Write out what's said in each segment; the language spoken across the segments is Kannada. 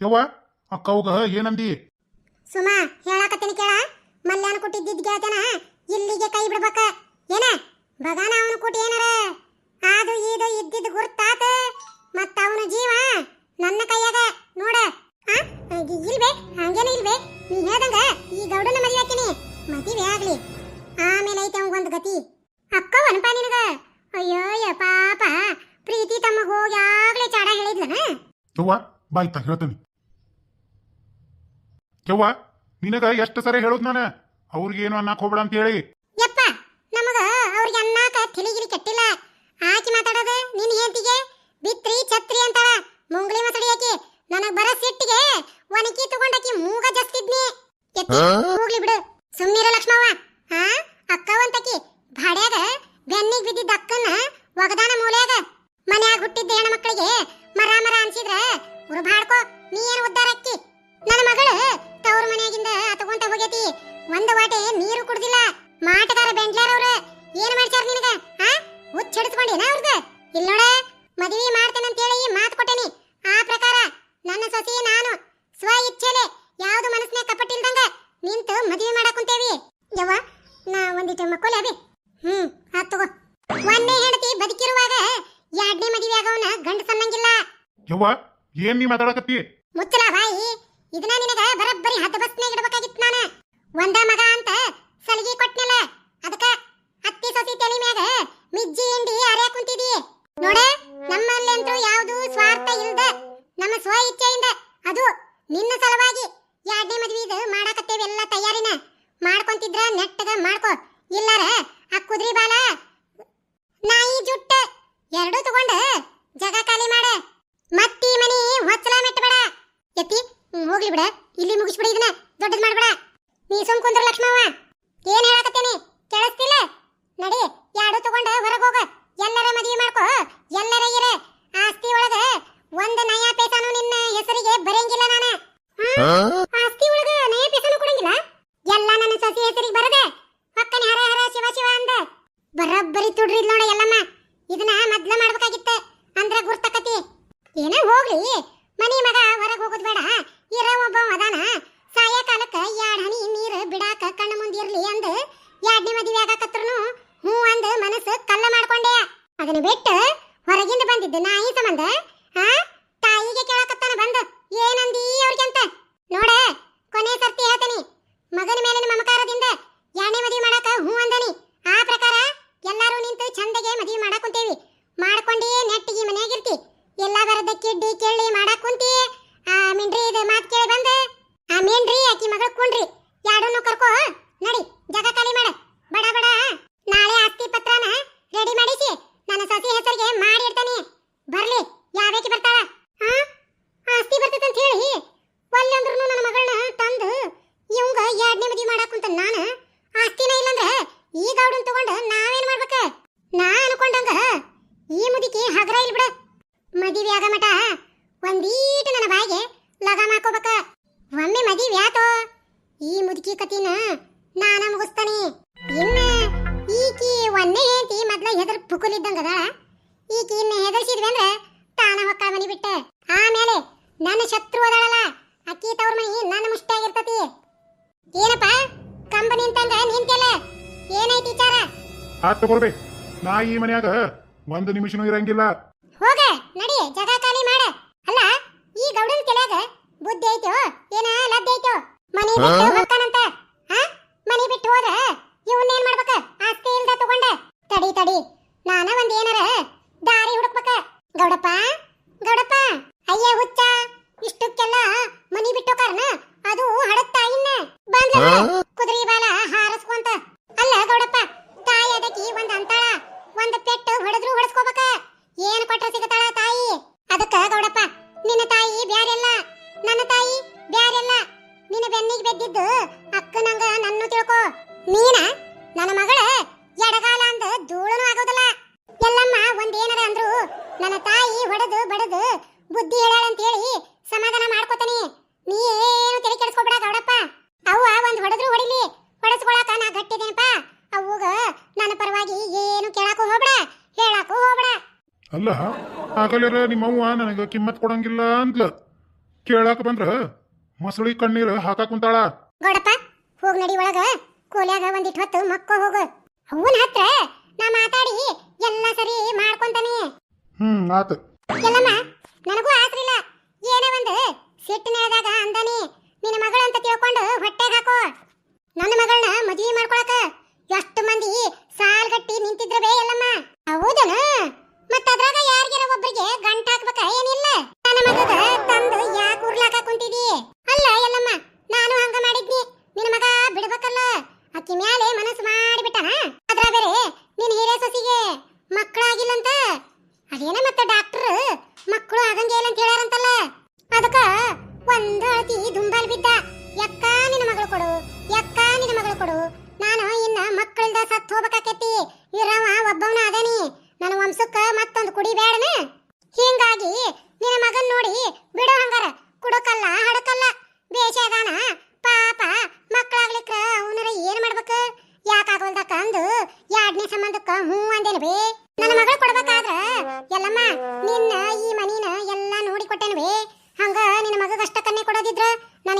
ಯವ್ವ ಅಕ್ಕವ್ಗ ಏನಂದಿ ಸುಮ ಹೇಳಾಕತ್ತೀನಿ ಕೇಳ. ಮಲ್ಯಾನ ಕೊಟ್ಟಿದ್ದಿದ್ ಗೆಳತನ ಇಲ್ಲಿಗೆ ಕೈ ಬಿಡ್ಬೇಕ. ಏನ? ಬಗಾನ ಅವನು ಕೊಟ್ಟು ಏನಾರ? ಅದು ಇದು ಇದ್ದಿದ್ ಗುರ್ತಾತ. ಮತ್ತ ಅವನ ಜೀವ. ನನ್ನ ಕೈಯಾಗ ನೋಡ. ಇಲ್ವೇ? ಹಂಗೇನ ಇಲ್ವೇ? ನೀ ಹೇಳ್ದಂಗ ಈ ಗೌಡನ ಮದುವೆ ಹಾಕಿನಿ ಮದುವೆ ಆಗ್ಲಿ. ಆಮೇಲೆ ಐತೆ ಅವಂಗೊಂದು ಗತಿ. ಅಕ್ಕ ಅನ್ಪ ನಿನಗ? ಅಯ್ಯೋ ಯ ಪಾಪ. ಪ್ರೀತಿ ತಮ್ಮ ಹೋಗಿ ಆಗ್ಲೇ ಚಾಡ ಹೇಳಿದ್ಲನ? ಬಾಯ್ತಾ ಹೇಳ್ತೇನೆ. ಯವ್ವ ನಿನಗ ಎಷ್ಟು ಸರಿ ಹೇಳೋದ್ ನಾನು. ಅವ್ರಿಗೇನು ಅನ್ನಕ್ ಹೋಗ್ಬೇಡ ಅಂತ ಹೇಳಿ. ಯಪ್ಪ, ನಮಗ ಅವ್ರಿಗೆ ಅನ್ನಾಕ ತಿಳಿಗಿರಿ ಕೆಟ್ಟಿಲ್ಲ. ಆಕಿ ಮಾತಾಡೋದು ನಿನ್ ಹೆಂಡತಿಗೆ? ಬಿತ್ರಿ, ಛತ್ರಿ ಅಂತಾಳ. ಮುಂಗ್ಳಿ ಮಾತಾಡಿ ಆಕಿ. ನನಗ್ ಬರ ಸಿಟ್ಟಿಗೆ ಒನಕಿ ತಗೊಂಡಾಕಿ ಮೂಗ ಜಸ್ತಿದ್ನಿ. ಹೋಗ್ಲಿ ಬಿಡು. ಸುಮ್ಮನಿರ ಲಕ್ಷ್ಮವ್ವ. ಹಾ ಅಕ್ಕವಂತಕಿ. ಭಾಡ್ಯಾಗ ಬೆನ್ನಿಗ್ ಬಿದ್ದಿದ್ದ ಅಕ್ಕನ ಒಗದಾನ ಮೂಲ್ಯಾಗ ಮನ್ಯಾಗ ಹುಟ್ಟಿದ್ದ ಹೆಣ್ಣು ಮಕ್ಕಳಿಗೆ ಮರ ಮರ ಅನ್ಸಿದ್ರ ಉರುಬಾಡ್ಕೋ ನೀ ಏನ್ ಉದ್ದಾರ ಅಕ್ಕಿ? ನನ್ನ ಮಗಳು ತವ್ರ ಮನೆಯಿಂದ ತಗೊಂತ ಹೋಗೇತಿ. ಒಂದ್ ವಾಟೆ ನೀರು ಕುಡ್ದಿಲ್ಲ. ಮಾಟಗಾರ ಬೆಂಡ್ಲಾರ್ ಅವ್ರ. ಏನ್ ಮಾಡ್ತಾರ ನಿನಗ ಹಾ ಹುಚ್ಚ ಹಿಡಿಸ್ಕೊಂಡಿನ ಅವ್ರದ? ಇಲ್ಲ ನೋಡ ಮದುವೆ ಮಾಡ್ತೇನೆ ಅಂತ ಹೇಳಿ ಮಾತು ಕೊಟ್ಟೇನಿ ಆ ಪ್ರಕಾರ ನನ್ನ ಸೊಸಿ ನಾನು ಸ್ವ ಇಚ್ಛೆಲೆ ಯಾವ್ದು ಮನಸ್ಸಿನ ಕಪಟ್ಟಿಲ್ದಂಗ ನಿಂತು ಮದುವೆ ಮಾಡಕ್ ಕುಂತೇವಿ ಯವ್ವ ನಾ ಒಂದಿಟ್ಟು ಮಕ್ಕೋಲೆ ಅಬಿ ಹ್ಮ್ ಆತ್ ತಗೋ ಒಂದೇ ಹೆಂಡತಿ ಬದುಕಿರುವಾಗ ಎರಡನೇ ಮದುವೆ ಆಗವನ ಗಂಡ ಸನ್ನಂಗಿಲ್ಲ ಯವ್ವ, ಏನ್ ನೀ ಮಾತಾಡಕತ್ತಿ? ಮುಚ್ಚಲ ಬಾಯಿ. ಇದನ್ನ ನಿನಗ ಬರಬ್ಬರಿ ಹತ್ತು ಬಸ್ನಾಗ ಇಡಬೇಕಾಗಿತ್ತು ನಾನು. ಒಂದ ಮಗ ಅಂತ ಸಲಿಗೆ ಕೊಟ್ನಲ್ಲ, ಅದಕ್ಕ ಅತ್ತಿ ಸೊಸಿ ತಲೆ ಮ್ಯಾಗ ಮಿಜ್ಜಿ ಹಿಂಡಿ ಅರ್ಯಾಕ್ ಕುಂತಿದಿ. ನೋಡ, ನಮ್ಮಲ್ಲಂತೂ ಯಾವುದು ಸ್ವಾರ್ಥ ಇಲ್ದ, ನಮ್ಮ ಸ್ವ ಇಚ್ಛೆಯಿಂದ ಅದು ನಿನ್ನ ಸಲುವಾಗಿ ಎರಡನೇ ಮದ್ವಿದ ಮಾಡಾಕತ್ತೇವೆ ಎಲ್ಲ ತಯಾರಿನ ಮಾಡ್ಕೊಂತಿದ್ರ ನೆಟ್ಟಗ ಮಾಡ್ಕೋ ಇಲ್ಲಾರ ಆ ಕುದ್ರಿ ಬಾಲ ನಾಯಿ ಜುಟ್ಟ ಎರಡೂ ತಗೊಂಡ ಜಗ ಖಾಲಿ ಮಾಡ ಮತ್ತಿ ಮನಿ ಹೊಚ್ಚಲ ಮೆಟ್ಟಬೇಡ ಎತ್ತಿ ಹ್ಮ್, ಹೋಗ್ಲಿ ಬಿಡ. ಇಲ್ಲಿ ಮುಗಿಸ್ಬಿಡ ಇದನ್ನ. ದೊಡ್ಡದ್ ಮಾಡ್ಬೇಡ. ನೀ ಸುಮ್ ಕುಂದ್ರ ಲಕ್ಷ್ಮವ್ವ. ಏನ್ ಹೇಳಕತ್ತೇನಿ? ಕೇಳಿಸ್ತಿಲ್ಲ? ನಡಿ, ಯಾಡು ತಗೊಂಡ ಹೊರಗ್ ಹೋಗ. ಎಲ್ಲರ ಮದುವೆ ಮಾಡ್ಕೋ. ಎಲ್ಲರ ಇರ. ಆಸ್ತಿ ಒಳಗ ಒಂದ್ ನಯಾ ಪೈಸಾನು ನಿನ್ನ ಹೆಸರಿಗೆ ಬರಂಗಿಲ್ಲ ನಾನ. Charlie. ಈ ತಗೊಂಡ ನಾವೇನ್ ಮಾಡ್ಬೇಕ? ನಾ ಅನ್ಕೊಂಡಂಗ ಈ ಮುದಿಕೆ ಹಗರ ಇಲ್ ಮದುವೆ ಆಗ ಮಟ ಒಂದೀಟ ನನ್ನ ಬಾಯಿಗೆ ಲಗಾಮ ಹಾಕೋಬೇಕ. ಒಮ್ಮೆ ಮದಿವಿ ಆತೋ ಈ ಮುದುಕಿ ಕತಿನ ನಾನ ಮುಗಿಸ್ತಾನೆ. ಇನ್ನ ಈಕಿ ಒಂದೇ ಹೆಂಡತಿ ಮೊದ್ಲ ಹೆದರ್ ಪುಕುಲಿದ್ದಂಗ ಆತ್ ತಗೊಳ್ಬೇ ನಾ ಈ ಮನ್ಯಾಗ ಒಂದು ನಿಮಿಷನೂ ಇರಂಗಿಲ್ಲ. ಹೋಗ ನಡಿ ಜಗ ಖಾಲಿ ಮಾಡ. ಅಲ್ಲ ಈ ಗೌಡನ ತಲೆಯಾಗ ಬುದ್ಧಿ ಐತೋ ಏನ ಲದ್ದೆ ಐತೋ? ಮನಿ ಬಿಟ್ಟು ಹೋಗ್ತಾನಂತ? ಹಾ? ಮನಿ ಬಿಟ್ಟು ಹೋದ ಇವನ್ ಏನ್ ಮಾಡ್ಬೇಕ? ಆಸ್ತಿ ಇಲ್ದ ತಗೊಂಡ? ತಡಿ ತಡಿ. ನಾನ ಒಂದ್ ಏನಾರ ದಾರಿ ಹುಡುಕ್ಬೇಕ. ಗೌಡಪ್ಪ ಗೌಡಪ್ಪ. ಅಯ್ಯ ಹುಚ್ಚ. ಇಷ್ಟಕ್ಕೆಲ್ಲ ಮನಿ ಬಿಟ್ಟು ಕಾರಣ ಅದು ಹಡತ್ ತಾಯಿನ ಬಂದ್ಲ ಕುದುರೆ ಬಾಲ ಹಾರಸ್ಕೊಂತ ಅಲ್ಲ ಗೌಡಪ್ಪ ತಾಯಿ ಅದಕ್ಕೆ ಒಂದ್ ಅಂತಾಳ, ಒಂದ್ ಪೆಟ್ಟು ಹೊಡೆದ್ರು ಹೊಡೆಸ್ಕೋಬೇಕ. ಏನ್ ಕೊಟ್ರ ಸಿಗತಾಳ ತಾಯಿ? ಅದಕ್ಕ ಗೌಡಪ್ಪ, ನಿನ್ನ ತಾಯಿ ಬ್ಯಾರೆಲ್ಲ, ನನ್ನ ತಾಯಿ ಬ್ಯಾರೆಲ್ಲ. ನಿನ್ನ ಬೆನ್ನಿಗೆ ಬೆದ್ದಿದ್ದು ಅಕ್ಕನಂಗ ನನ್ನ ತಿಳ್ಕೋ. ನೀನ ನನ್ನ ಮಗಳ ಎಡಗಾಲ ಅಂದ ಧೂಳನು ಆಗೋದಿಲ್ಲ. ಎಲ್ಲಮ್ಮ ಒಂದೇನರ ಅಂದ್ರು, ನನ್ನ ತಾಯಿ ಹೊಡೆದು ಬಡದು ಬುದ್ಧಿ ಹೇಳಿ ಸಮಾಧಾನ ಮಾಡ್ಕೋತಾನಿ ನೀ ಏನು ತಲೆ ಕೆಡಿಸ್ಕೊಬೇಡ ಗೌಡಪ್ಪ ಅವ್ವ ಒಂದ್ ಹೊಡೆದ್ರು ಹೊಡಿಲಿ ಹೊಡೆಸ್ಕೊಳಕ ನಾ ಗಟ್ಟಿದೇನಪ್ಪ ಅವ್ವಗ ನನ್ನ ಪರವಾಗಿ ಏನು ಕೇಳಾಕು ಹೋಗ್ಬೇಡ ಆಗಲರ ನಿಮ್ಮವ್ವ ನನಗ ಕಿಮ್ಮತ್ ಕೊಡಂಗಿಲ್ಲ ಅಂದ್ಲ. ಕೇಳಾಕ ಬಂದ್ರ ಮೊಸಳಿ ಕಣ್ಣೀರು ಹಾಕಾಕ್ ಕುಂತಾಳ. ಗೌಡಪ್ಪ ಹೋಗ್ ನಡಿ ಒಳಗ. ಕೋಲ್ಯಾಗ ಒಂದಿಟ್ ಹೊತ್ತು ಮಕ್ಕೋ ಹೋಗು. ಅವನ ಹತ್ರ ನಾ ಮಾತಾಡಿ ಎಲ್ಲ ಸರಿ ಮಾಡ್ಕೊಂತಾನೆ. ಹ್ಮ್ ಆತ. ಎಲ್ಲಮ್ಮ ನನಗೂ ಆಸ್ರಿಲ್ಲ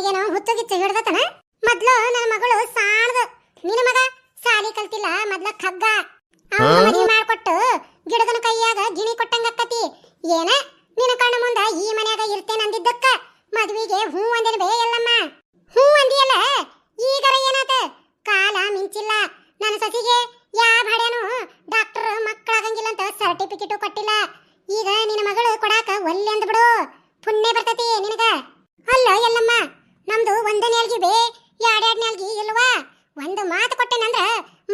ನನಗೇನೋ ಹುಚ್ಚು ಗಿಚ್ಚು ಹಿಡ್ದತನ ಮೊದ್ಲು ನನ್ನ ಮಗಳು ಸಾಣದು ನಿನ್ನ ಮಗ ಸಾಲಿ ಕಲ್ತಿಲ್ಲ ಮೊದ್ಲ ಖಗ್ಗ ಅವ್ನ ಮದುವೆ ಮಾಡ್ಕೊಟ್ಟು ಗಿಡದನ ಕೈಯಾಗ ಗಿಣಿ ಕೊಟ್ಟಂಗಕ್ಕತಿ ಏನ ನಿನ್ನ ಕಣ್ಣು ಮುಂದ ಈ ಮನ್ಯಾಗ ಇರ್ತೇನೆ ಅಂದಿದ್ದಕ್ಕ ಮದ್ವಿಗೆ ಹೂ ಅಂದೇನು ಬೇ ಎಲ್ಲಮ್ಮ ಹೂ ಅಂದಿಯಲ್ಲ ಈಗರ ಏನಾತ ಕಾಲ ಮಿಂಚಿಲ್ಲ ನನ್ನ ಸಸಿಗೆ ಯಾ ಭಾಡ್ಯಾನು ಡಾಕ್ಟರ್ ಮಕ್ಕಳಾಗಂಗಿಲ್ಲ ಅಂತ ಸರ್ಟಿಫಿಕೇಟ್ ಕೊಟ್ಟಿಲ್ಲ ಈಗ ನಿನ್ನ ಮಗಳು ಕೊಡಾಕ ಒಲ್ಲೆ ಅಂದ್ ಬಿಡು ಪುಣ್ಯ ಬರ್ತತಿ ನಿನಗ ಅಲ್ಲ ಎಲ್ಲಮ್ಮ ನಮ್ದು ಒಂದೇ ನೇಲ್ಗಿ ಬೇ ಎರಡೆರಡು ನೇಲ್ಗಿ ಇಲ್ವಾ ಒಂದು ಮಾತು ಕೊಟ್ಟೆನಂದ್ರ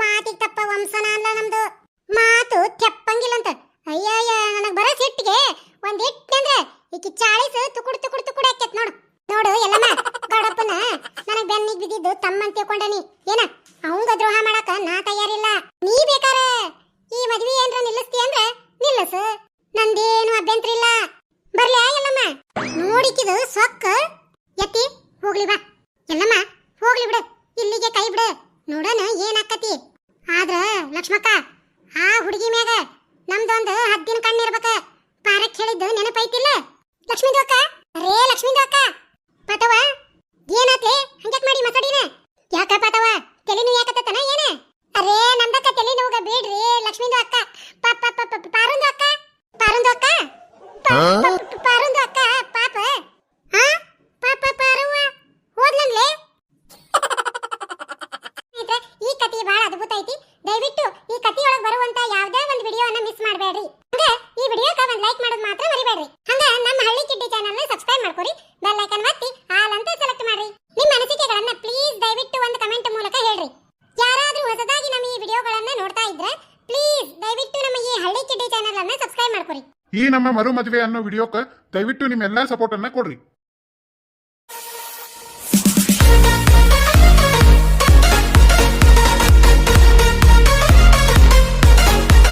ಮಾತಿಗೆ ತಪ್ಪ ವಂಶನ ಅಲ್ಲ ನಮ್ದು ಮಾತು ತೆಪ್ಪಂಗಿಲ್ಲ ಅಂತ ಅಯ್ಯಯ್ಯ ನನಗ್ ಬರೋ ಸಿಟ್ಟಿಗೆ ಒಂದ್ ಇಟ್ಟಂದ್ರೆ ಈಕಿ ಚಾಳಿಸ್ ತುಕುಡ್ ತುಕುಡ್ ತುಕುಡ್ ಹಾಕ್ಯತ್ ನೋಡು ನೋಡು ಎಲ್ಲಮ್ಮ ಗೌಡಪ್ಪನ ನನಗ್ ಬೆನ್ನಿಗ್ ಬಿದ್ದಿದ್ದು ತಮ್ಮಂತ ತಿಳ್ಕೊಂಡನಿ ಏನ? ಅವಂಗ ದ್ರೋಹ ಮಾಡಕ ನಾ ತಯಾರಿಲ್ಲ. ನೀ ಬೇಕಾರ? ಈ ಮದ್ವಿ ಏನ್ರ ನಿಲ್ಲಿಸ್ತಿ ಅಂದ್ರ ನಿಲ್ಲಸು. ನಂದೇನು ಅಭ್ಯಂತರ ಇಲ್ಲ. ಬರ್ಲಿ ಎಲ್ಲಮ್ಮ ನೋಡಿಕಿದು ಸೊಕ್ಕ. ಎತ್ತಿ ಹೋಗ್ಲಿ ಬಾ. ಎಲ್ಲಮ್ಮ ಹೋಗ್ಲಿ ಬಿಡು. ಇಲ್ಲಿಗೆ ಕೈ ಬಿಡು. ನೋಡೋಣ ಏನಾಕತಿ ಆದ್ರ ಲಕ್ಷ್ಮಕ್ಕ, ಆ ಹುಡುಗಿ ಮ್ಯಾಗ ನಮ್ದೊಂದು ಹದ್ದಿನ ಕಣ್ಣಿರ್ಬೇಕ. ಪಾರಕ್ ಹೇಳಿದ್ದು ನೆನಪೈತಿಲ್ಲ? ಲಕ್ಷ್ಮೀ ಅಕ್ಕ ರೇ ಲಕ್ಷ್ಮೀ ಅಕ್ಕ ಪತವ ಏನಾತ್ಲೆ? ಹಂಗ್ಯಾಕ್ ಮಾಡಿ ಮಸಡಿನ? ಯಾಕ ತೆಲಿನು ತಲೆ ನೋವು ಯಾಕತ್ತನ ಏನ? ಅರೇ ನಮ್ದಕ್ಕ ತಲೆ ನೋವುಗ ಬೇಡ್ರಿ ಲಕ್ಷ್ಮೀದು ಅಕ್ಕ. ಪಾಪ ಪಾಪ ಪಾರುಂದು ಅಕ್ಕ. ಪಾರುಂದು ಅಕ್ಕ? ಪಾರುಂದು ಅಕ್ಕ ಪಾಪ. ಹಾ? ಪಾಪ ಪಾರವ್ವ ಸ್ನೇಹಿತರೆ, ಈ ಕಥೆ ಬಹಳ ಅದ್ಭುತ ಐತಿ. ದಯವಿಟ್ಟು ಈ ಕಥೆಯೊಳಗೆ ಬರುವಂತ ಯಾವುದೇ ಒಂದು ವಿಡಿಯೋನ ಮಿಸ್ ಮಾಡಬೇಡ್ರಿ. ಹಂಗ ಈ ವಿಡಿಯೋಕ್ಕ ಒಂದು ಲೈಕ್ ಮಾಡೋದು ಮಾತ್ರ ಮರಿಬೇಡ್ರಿ. ಹಂಗ ನಮ್ಮ ಹಳ್ಳಿ ಕಿಡ್ಡಿ ಚಾನಲ್ನ ಸಬ್ಸ್ಕ್ರೈಬ್ ಮಾಡ್ಕೊರಿ. ಬೆಲ್ ಐಕನ್ ಒತ್ತಿ. ದಯವಿಟ್ಟು ನಮ್ಮ ಈ ಹಳ್ಳಿ ಕಿಡ್ಡಿ ಚಾನೆಲ್ ಅನ್ನ ಸಬ್ಸ್ಕ್ರೈಬ್ ಮಾಡ್ಕೊರಿ ಈ ನಮ್ಮ ಮರು ಮದುವೆ ಅನ್ನೋ ವಿಡಿಯೋಕ್ಕೆ ದಯವಿಟ್ಟು ನಿಮ್ಮೆಲ್ಲಾ ಸಪೋರ್ಟ್ ಅನ್ನ ಕೊಡ್ರಿ.